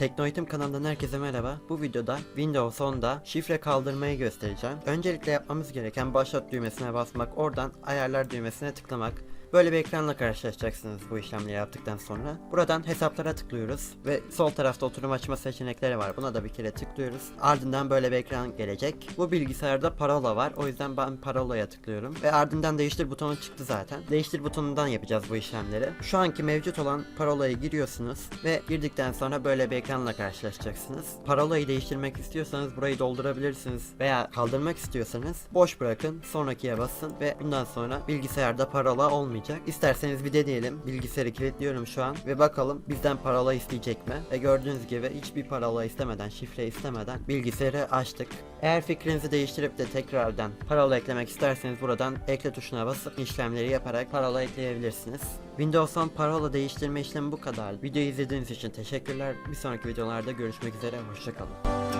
Teknoeğitim kanalından herkese merhaba. Bu videoda Windows 10'da şifre kaldırmayı göstereceğim. Öncelikle yapmamız gereken başlat düğmesine basmak, oradan ayarlar düğmesine tıklamak. Böyle bir ekranla karşılaşacaksınız bu işlemleri yaptıktan sonra. Buradan hesaplara tıklıyoruz ve sol tarafta oturum açma seçenekleri var. Buna da bir kere tıklıyoruz. Ardından böyle bir ekran gelecek. Bu bilgisayarda parola var. O yüzden ben parolaya tıklıyorum. Ve ardından değiştir butonu çıktı zaten. Değiştir butonundan yapacağız bu işlemleri. Şu anki mevcut olan parolayı giriyorsunuz ve girdikten sonra böyle bir ekranla karşılaşacaksınız. Parolayı değiştirmek istiyorsanız burayı doldurabilirsiniz veya kaldırmak istiyorsanız boş bırakın sonrakiye basın ve bundan sonra bilgisayarda parola olmayacak. İsterseniz bir deneyelim. Bilgisayarı kilitliyorum şu an ve bakalım bizden parola isteyecek mi? Ve gördüğünüz gibi hiçbir parola istemeden, şifre istemeden bilgisayarı açtık. Eğer fikrinizi değiştirip de tekrardan parola eklemek isterseniz buradan ekle tuşuna basıp işlemleri yaparak parola ekleyebilirsiniz. Windows 10 parola değiştirme işlemi bu kadar. Videoyu izlediğiniz için teşekkürler. Bir sonraki videolarda görüşmek üzere. Hoşçakalın.